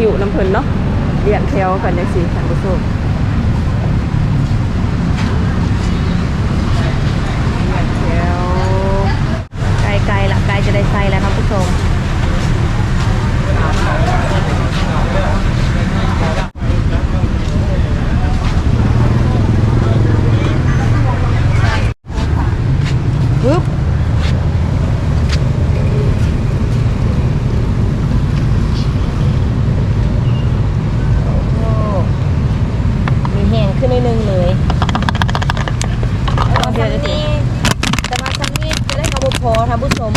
คิวน้ำเพลินเนาะเรียนแถวกันจังสี่ท่านผู้ชมเรียนแถว ไกลๆละไกลจะได้ใส่แล้วครับผู้ชม ปึ๊บ โอ้มีแห้งขึ้นนิดนึงเลยแต่ว่าซันนี่แต่ว่าซันนี่จะได้กระบุพอท่านผู้ชม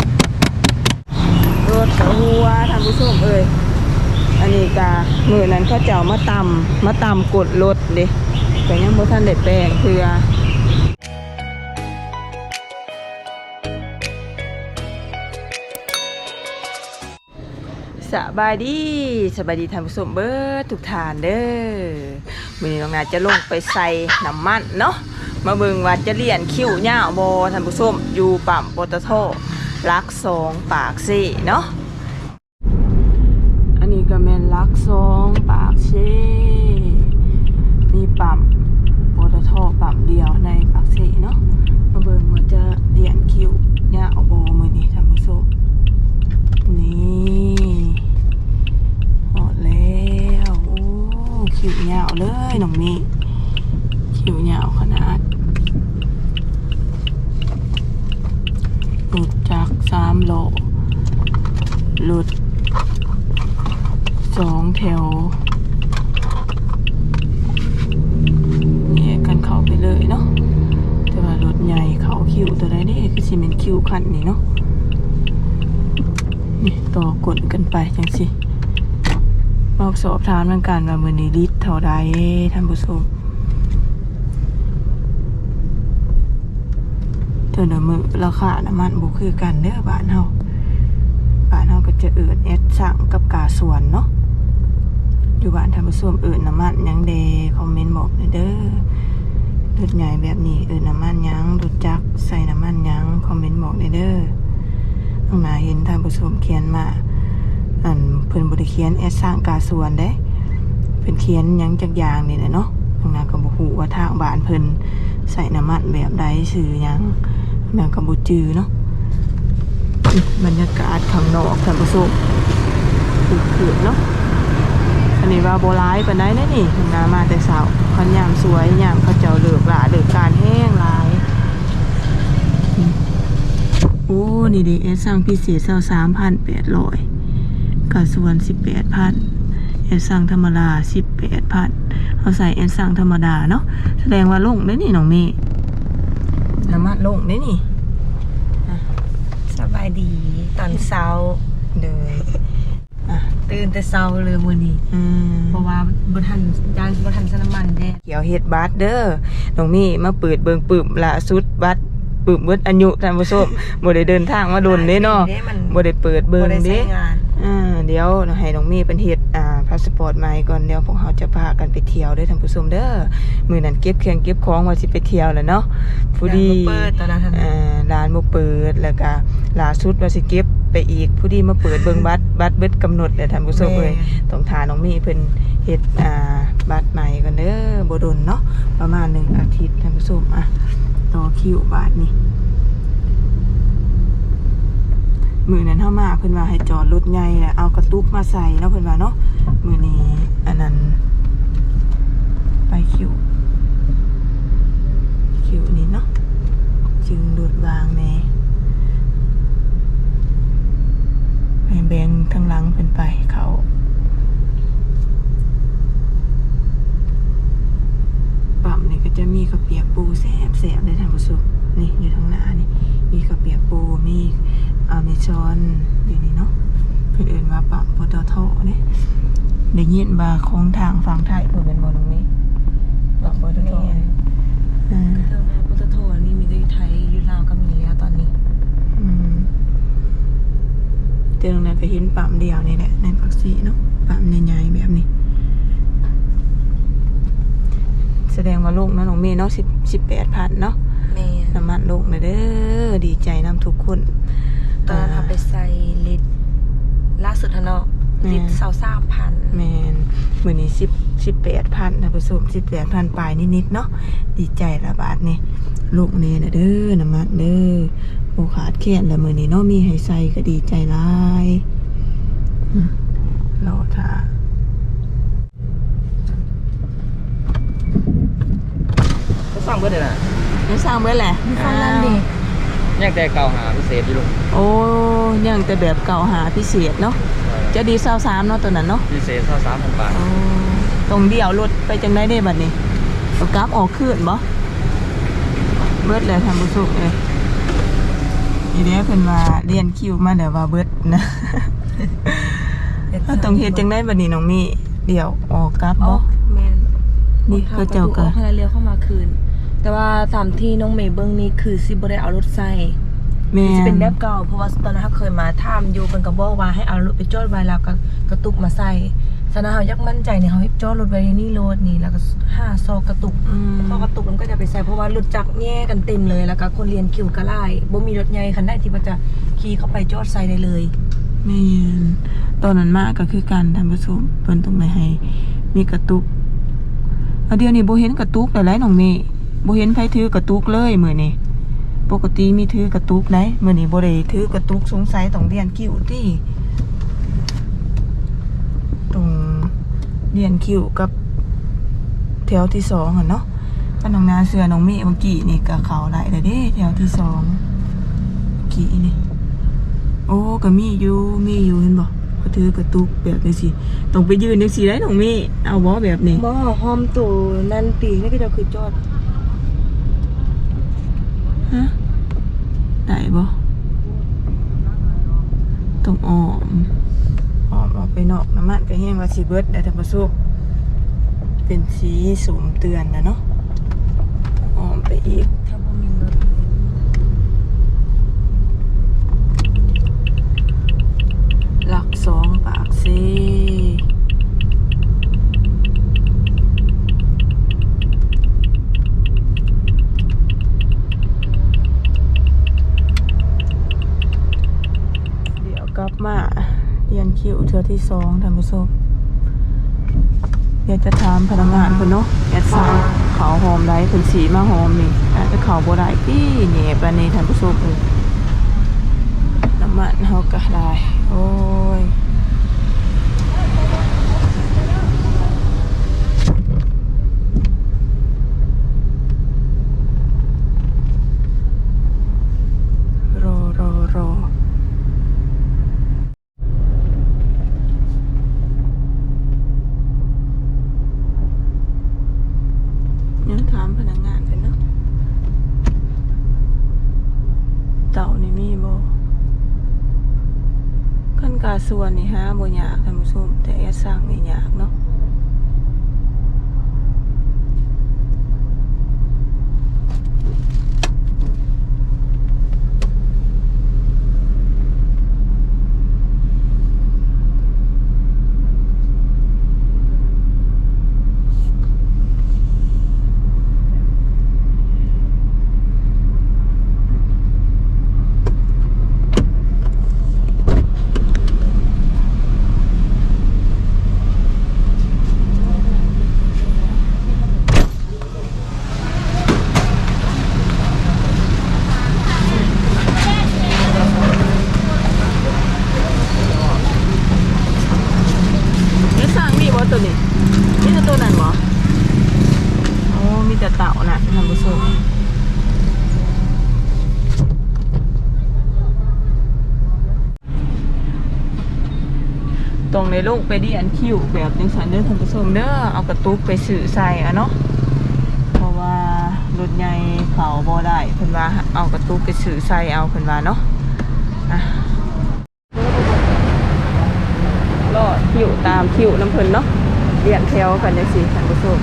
รถหัว ท่านผู้ชมเอ้ยอันนี้กามือนั้นเขาเจ้ามาตำมาตำกดรถเด้แต่ยังบ่ทันได้แปลงเพื่อสบายดีสบายดีท่านผู้ชมเบิดทุกทานเด้อมือนี้น้องนาจะลงไปใส่น้ำมันเนาะมาเบิ่งว่าจะเลียนคิ้วยาวบ่ท่านผู้ชมอยู่ปั๊มปตทลักสองปากซี่เนาะ นนี้ก็แม่นลักสองปากเชมีปั๊มปตทปั๊มเดียวในปากเชเนาะมาเบิ่งว่าจะเดียนคิวเนี่ยเอาโบมือนี่ท่านผู้ชมนี่หอดแล้วโอ้คิวยาวเลยน้องมีคิวยาวขนาดหลุดจากสามโลหลุด สองแถวเนี่ยกันเข้าไปเลยเนาะแต่ว่ารถใหญ่เขาคิวตัวใดนี่คือสิเป็นคิวคันนี่เนาะนี่ต่อกดกันไปจังสิมาสอบถามเหมือนกันว่ามือนี้ลิตรเท่าใดท่านผู้ชมเท่าเดิมมือราคาน้ำมันบุคือกันเด้อบ้านเฮาบ้านเราก็จะเอิดแอดสั่งกับกาสวนเนาะ บ้านทำผสมเอิดน้ำมันยังเดคอมเมนต์บอกเด้อรถใหญ่แบบนี้เอิดน้ำมันยังรถจักใส่น้ำมันยังคอมเมนต์บอกเด้อข้างหน้าเห็นทาผสมเขียนมาอันเพิ่นบริเขียนแอดสั่งกาส่วนเด้เพิ่นเขียนยังจักยางนี่แหละเนาะข้างหน้าก็บ่ฮู้ว่าทางบ้านเพิ่นใส่น้ำมันแบบใดชื่อยังแม่ก็บ่จือเนาะบรรยากาศข้างนอกท่านผู้ชมคือนเนาะ อันนี้ว่าโบร้ายปานใดได้นี่งานมาแต่เช้าคันยามสวยยามเขาเจ้าเหลิกละเหลิกการแห้งลาย โอ้นี่ดิเอสสั่งพิเศษเศร้าสามพันแปดร้อยกระส่วนสิบแปดพันเอสสั่งธรรมดาสิบแปดพันเอาใส่เอสสั่งธรรมดาเนาะแสดงว่าลงได้นี่น้องเมย์น้ำมันลงได้นี่สบายดีตอนเช้าเลยอะ ตื่นแต่เช้าเลยวันนี้อืมเพราะว่าบทันยานบทันสนำมันเด้เขียวเฮ็ดบัตรเด้อน้องมี่มาเปิดเบิงปึ่มล่าสุดบัตรปึ่มเบิดอายุท่านผู้ชมบ่ได้เดินทางมาโดนเด้เนาะด้มันบ่ได้เปิดเบิงบ่ได้ใช้เด้งาน อ่าเดี๋ยวให้น้องมี่เป็นเฮ็ดอ่าพาสปอร์ตใหม่ก่อนเดี๋ยวพวกเราจะพากันไปเที่ยวด้อท่านผู้ชมเด้อมือนั้นเก็บเครื่องเก็บของว่าสิไปเที่ยวแหล้วเนาะผู้ดีร้านบ่เปิดตอนนั้นร้านบ่เปิดแล้วก็ล่าสุดว่าสิเก็บไปอีกผู้ดีมาเปิดเบิ่งบัตรบัตรเบิดกำหนดเด้อท่านผู้ชมเอ้ยต้องทาน้องมี่เพิ่นเฮ็ดอ่าบัตรใหม่กันเด้อบ่ดนเนาะประมาณหนึ่งอาทิตย์ท่านผู้ชมอะต่อคิวบาทนี่ มือนั้นเข้ามาเพิ่นว่าให้จอดรถใหญ่แล้วเอากระตุกมาใส่เนาะเพิ่นว่าเนาะมือนี้อันนั้น ไปคิว คิวนี้เนาะจึงรถวางแน่แบ่งแบงทางหลังเพิ่นไปเขา ปั๊มนี่ก็จะมีกระเปียกปูแสบแสบเลยท่านผู้ชมนี่อยู่ทางหน้านี่ มีกระเปียกปูมีอเมซอนอยู่นี่เนาะ เพื่นเอื่นว่าปั๊มปตทเนี่ยได้ยินว่าของทางฝั่งไทยเพื่นเป็นบอตรงนี้ปั๊มปตทเนี่ยอ่าเครื่องปตทนี่มีอยู่ไทยอยู่ลาวก็มีแล้วตอนนี้อืมเจอตรงนั้นก็เห็นปั๊มเดียวนี่แหละในปักซีเนาะปั๊มใหญ่ๆแบบนี้ แสดงว่าลูกนะน้องเมย์เนาะสิบสิบแปดพันเนาะแม่น้ำมันลงเลยเด้อดีใจนำทุกคนตอนนั้นทำไปใส่ลิตร ล่าสุดฮะเนาะแม่ติดเสาสามพันแมนมือนี้สิบสิบแปดพันนะผสมสิบแปดพันปลายนิดๆเนาะดีใจละบาทนี่ลูกเนนะเด้อน้ำมันเด้อโอขาดแค้นแล้วมือนี้เนาะมีให้ใส่ก็ดีใจหลายอืมรอท่าก็สร้างเบิดเลยนะไม่สร้างไว้แหละฟังนั่นดิ ยังแต่เก่าหาพิเศษอยู่ลุงโอ้ยังแต่แบบเก่าหาพิเศษเนาะจะดีเศร้าสามเนาะตัวนั้นเนาะพิเศษเท่าสามพันบาทโอ้ตรงเดียวรถไปจังได้ได้บัดนี้เอากราฟออกขึ้นบ่เบิดเลยทำบุสุกเลยอีเดียเพิ่นว่าเรียนคิวมาเดี๋ยวว่าเบิดนะถ้าต้องเฮ็ดจังได้บัดนี้น้องมี่เดี๋ยวออกกราฟอ๋อบ่แมนนี่เขาเจ้าก็ออกให้เลี้ยวเข้ามาคืน แต่ว่าตามที่น้องเมย์เบิ้งนี่คือซิบ่ได้เอารถใส่แม่จะเป็นแบบเก่าเพราะว่าตอนนั้นเขาเคยมาถามอยู่เพิ่นก็บอกว่าให้เอารถไปจอดไว้แล้วก็กระตุกมาใส่ฉะนั้นเฮาอยากมั่นใจเนี่ยเฮาจอดรถไว้นี่รถนี่แล้วก็ห้าซอกกระตุกอืมซอกกระตุกมันก็จะไปใส่เพราะว่ารถจักรแย่กันเต็มเลยแล้วก็คนเรียนคิวก็หลายบ่มีรถใหญ่คันใดที่ว่าจะขี่เข้าไปจอดใส่ได้เลยแม่นตอนนั้นมาก็คือการทำผสมเพิ่นต้องไม่ให้ มีกระตุกเอาเดี๋ยวนี้บ่เห็นกระตุกแล้วแหละน้องมี่ บ่เห็นไผถือกระตุกเลยมื้อนี้ปกติมีถือกระตุกไหนมื้อนี้บ่ได้ถือกระตุกสงสัยต้องเรียนคิวติตรงเรียนคิวกับแถวที่สองอะเนาะป้าน้องนาเสือน้องมี่เมื่อกี้นี่ก็เขาไหลเลยเด้แถวที่สองเมื่อกี้นี่โอ้ก็มีอยู่มีอยู่เห็นบ่เขาถือกระตุกแบบนี้สิต้องไปยืนจังซี่ได้น้องมี่เอาบ่แบบนี้บ่หอมตูนั่นตีนี่ก็จะคือจอด ฮะได้บ่ต้องอ้อมอ้ อกน้ำมันก็แห้งว่าสีเบิดได้ท่านผู้ชมเป็นสีสูมเตือนนะเนาะอ้อมไปอีก ถ้าบ่มีรถ หลักสองปากซีเดี๋ยวกลับมาเรียน คิวเทือที่สองท่านผู้ชมเดี๋ยวจะถามพนักงานคนเนาะแอดซาวเขาหอมได้เพิ่นสีมาหอมนี่อาจจะขาบัวได้พี่เหน่ปานนี้ท่านผู้ชมเลยน้ำมันเฮากะไรโอ้ย รอรอรอยังถามพนักงานกันเนาะเต่านี่มีบ่ขั้นกาส่วนนี่ฮะบ่ยากท่านผู้ชมแต่แอดสร้างนี่ยากเนาะแอดสร้างมีบ่ตัวนี้มีแต่ตัวนั้นบ่โอ้มีแต่เต่าน่ะท่านผู้ชมตรงใน ลงไปดีอันคิวแบบจังสันเด้อท่านผู้ชมเด้อเอากระตุกไปสื่อใส่อะเนาะเพราะว่ารถใหญ่เขาบ่ได้เพิ่นว่าเอากระตุกไปสื่อใส่เอาเพิ่นว่าเนาะอะรอคิวตามคิวน้ำเพิ่นเนาะเรียนแถวกันจังซี่ท่านผู้ชม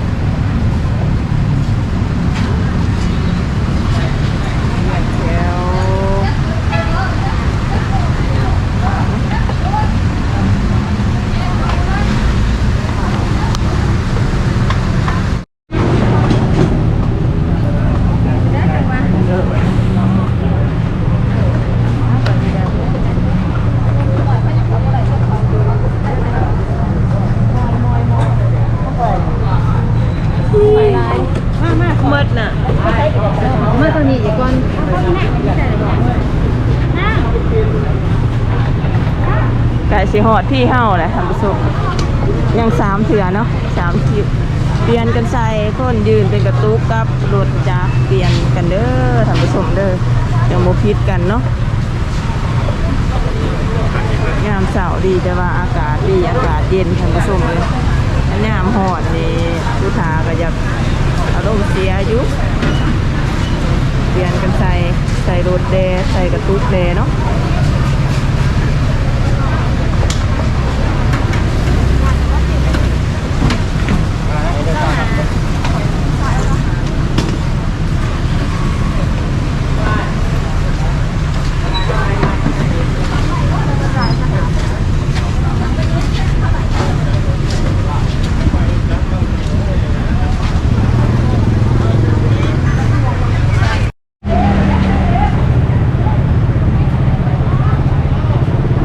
หอดที่เฮาแหละท่านผู้ชมยังสามเถื่อเนาะสามทิศเปลี่ยนกันใส่คนยืนเป็นกระตุกกับรถจักรเปลี่ยนกันเด้อท่านผู้ชมเด้อยังโมพิดกันเนาะยามเสาร์ดีแต่ว่าอากาศดีอากาศเย็นท่านผู้ชมเลยถ้ายามหอดนี่ลูกค้าก็อยาอารมณ์เสียอยู่เปลี่ยนกันใส่ใส่รถแดใส่กระตุกแดเนาะ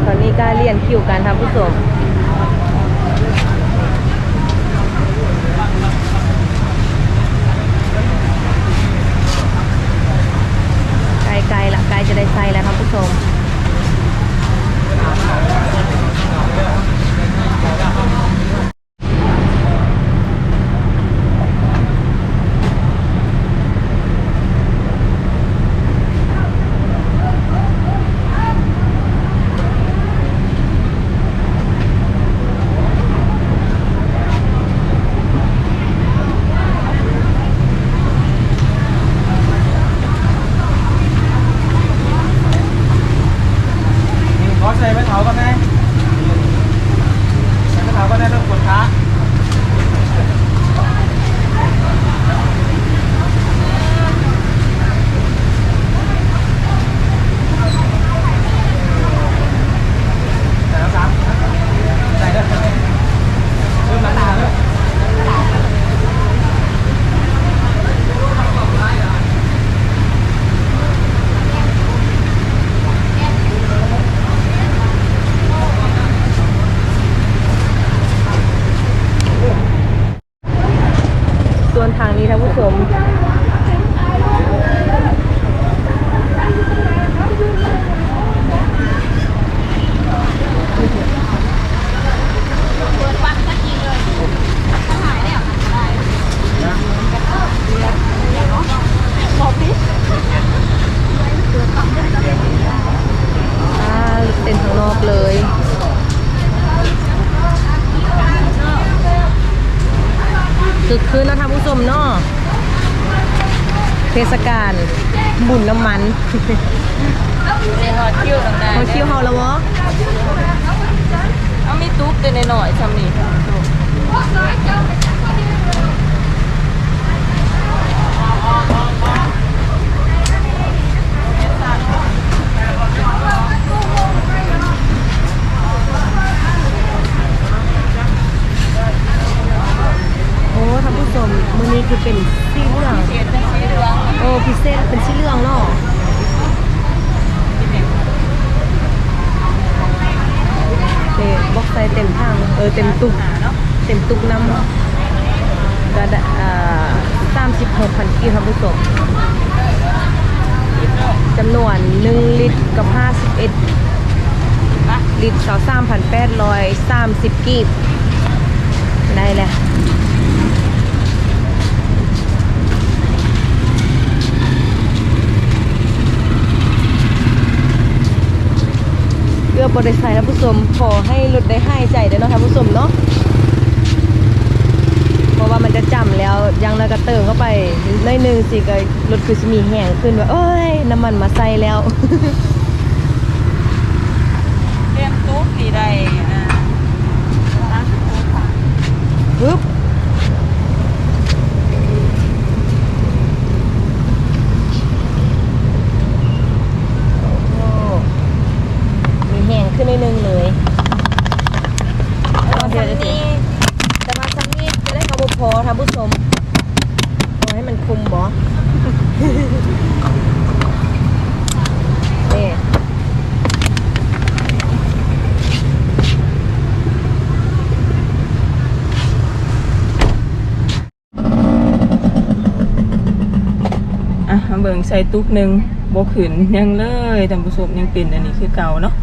ตอนนี้ ก็เรียนคิวการทำผู้ชมไกลๆละไกลจะได้ใส่แล้วครับผู้ชมส่วนทางนี้ท่านผู้ชม อ่าเต้นข้างนอกเลย คือคืนนะท่านผู้ชมเนาะเทศกาลบุญน้ำมันฮอคิวต่างเขาคิวเฮาแล้ววะๆเอามีตุ๊กเต็นหน่อยๆซ้ำนี่ โอ้ท่านผู้ชมมื้อนี้คือ เป็นสีเหลืองเขียนเป็นสีเหลืองโอ้พิเศษเป็นสีเหลืองเนาะเด็บอกใส่เต็มทาง เออเต็มตุกเต็มตุกน้ำก็ได้อ่าสามสิบหกพันกิโลท่านผู้ชมจำนวนหนึ่งลิตรกับห้าสิบเอ็ดลิตรสองสามพันแปดร้อยสามสิบกีบได้แหละ เพื่อ บริษัทท่านผู้ชมขอให้รถได้ให้ใจเด้อเนาะท่านผู้ชมเนาะเพราะว่ามันจะจำแล้วยังแล้วก็เติมเข้าไปในอยหนึ่งสิก็รถคือจะมีแห้งขึ้นว่าเอ้ยน้ำมันมาใส่แล้วเตรียมตุ๊กนี่ได้อ่า36ค่ะปึ๊บโอ้มีแห้งขึ้นในอยหนึงเลย แต่ว่าซ้ำนี่แต่ว่าซ้ำนี่จะได้กระบุพอท่านผู้ชม เอาให้มันคุมบอ นี่อะเบิ่ง ใส่ตุกหนึ่งบกขืนยังเลยท่ผู้ชมยังเป็นอันนี้คือเก่าเนาะ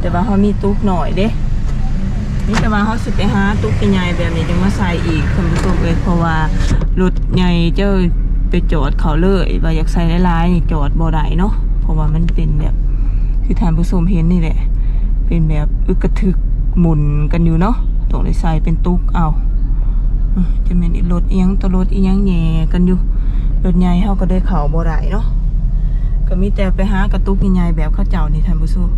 แต่ว่าเขามีตุกหน่อยเด้นี่แต่ว่าเขาสิไปหาตุ๊กใหญ่แบบนี้จังมาใส่อีกคุณผู้ชมเลยเพราะว่ารถใหญ่เจ้าไปจอดเขาเลยว่าอยากใส่หลายๆจอดบ่ได้เนาะเพราะว่ามันเป็นแบบคือทานผู้ชมเห็นนี่แหละ เป็นแบบอึกระทึกหมุนกันอยู่เนาะตรงเลยใส่เป็นตุกเอาจะเป็นรถเอียงตัวรถเอียงแหย่กันอยู่ รถใหญ่เขาก็ได้เข่าบ่ได้เนาะก็มีแต่ไปหากระตุกใหญ่แบบเข้าเจ้านี่ท่านผู้ชม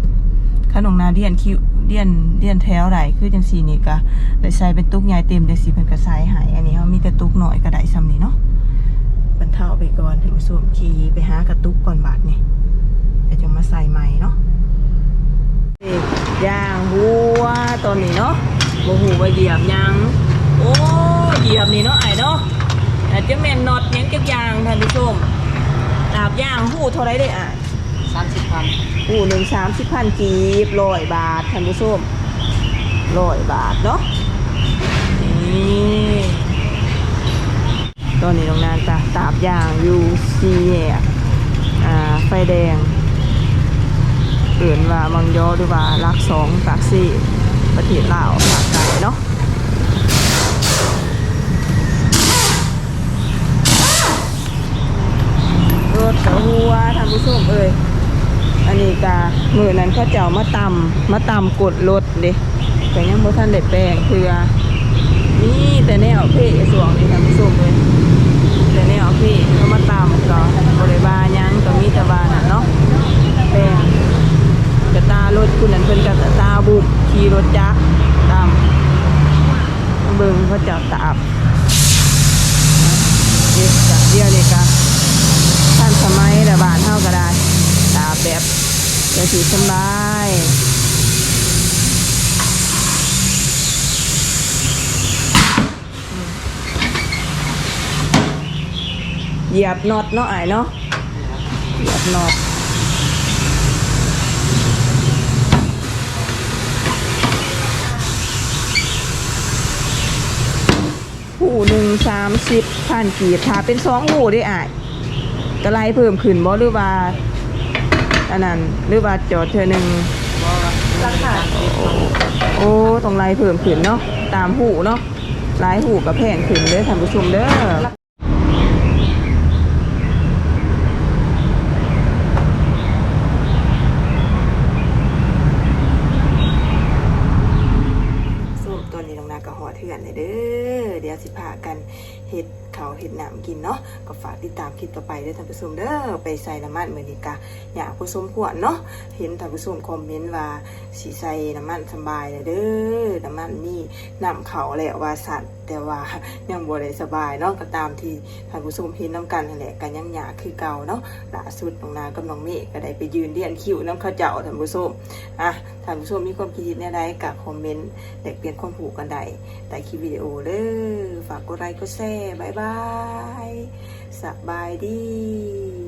ขนมนาเดียนคิวเดียนเดียนแถวไหนคือจังสีนี่ก็ได้ใส่เป็นตุกใหญ่เต็มจังสีเพิ่นก็ใส่ให้อันนี้เฮามีแต่ตุกหน้อยก็ได้ซ้ำนี่เนาะบรรเทาไปก่อนท่านผู้ชมขี่ไปหากระตุกก่อนบาดนี่เดี๋ยวจะมาใส่ใหม่เนาะย่างหัวตอนนี้เนาะบ่ฮู้ว่าเหยียบยังโอ้เหยียบนี่เนาะไอ จจะแม่นน็อตหยังจักอย่างท่านผู้ชมดาบย่างหู้เท่าไรได้อะสามสิบพันหู้หนึ่งสามสิบพันกีบร้อยบาทท่านผู้ชมร้อยบาทเนาะนี่ตอนนี้น้องนานจะตาบย่างอยู่ซีแยกอ่าไฟแดงเอื่นว่ามังยอหรือว่าลักสองปากสี่ประเทศลาวปากไก่เนาะ รถกระหัวท่านผู้ชมเอ้ยอันนี้กามือนั้นเขาเจ้ามาตำมาตำกดรถเด้แต่ยังบ่ทันได้แปลงเพื่อนี่แต่แนวเพ่สวงนี่ท่านผู้ชมเลยแต่แนวเพ่เขามาตำก็บริบาหยังก็มีต่บาน่ะเนาะแปลงกระตารถคุณนั้นเพิ่นกระตาบุบขี่รถจักรตำเบิ่งเขาเจ้าตาบเด็กจากเดียวนี่กะท่านาก็ได้ตาแบบจะสีสบายเหยียบน็อตเนาะไอ้เนาะเหยียบน็อตหูหนึ่งสามสิบพันกีบถ้าเป็นสองหูได้อ่า กระไล่เพิ่มขึ้นบ่หรือว่าอันนั้นหรือว่าจอดเธอหนึ่งราคาโอ้ตรงไล่เพิ่มขึ้นเนาะตามหูเนาะไล่หูกับแพงขึ้นเด้อท่านผู้ชมเด้อส้มตัวนี้ลงนาก็หอเถื่อนเลยเด้อเดี๋ยวสิพากันเฮ็ดเขาวเฮ็ดน้ำกิน เนาะก็ฝากติดตามคลิปต่อไปด้วยท่านผู้ชมเด้อไปใส่น้ำมันเหมือนนี้กาอยากผู้ชมขวดเนาะเห็นท่านผู้ชมคอมเมนต์ว่าสีใส่น้ำมันสบายเลยเด้อน้ำมันนี่นำเขาแหละว่าสัตว์แต่ว่ายังบ่ได้สบายเนาะก็ตามที่ท่านผู้ชมเห็นน้ำกันนั่นแหละกันยังอยาคือเก่าเนาะล่าสุดน้องนากับน้องเมฆก็ได้ไปยืนเรียนคิวน้ำข้าวเจ้าท่านผู้ชมอะท่านผู้ชมมีความคิดเห็นใดๆกับคอมเมนต์แลกเปลี่ยนความผูกกันใดแต่คลิปวิดีโอเด้อฝากกดไลค์กดแชร์บายบายสบายดี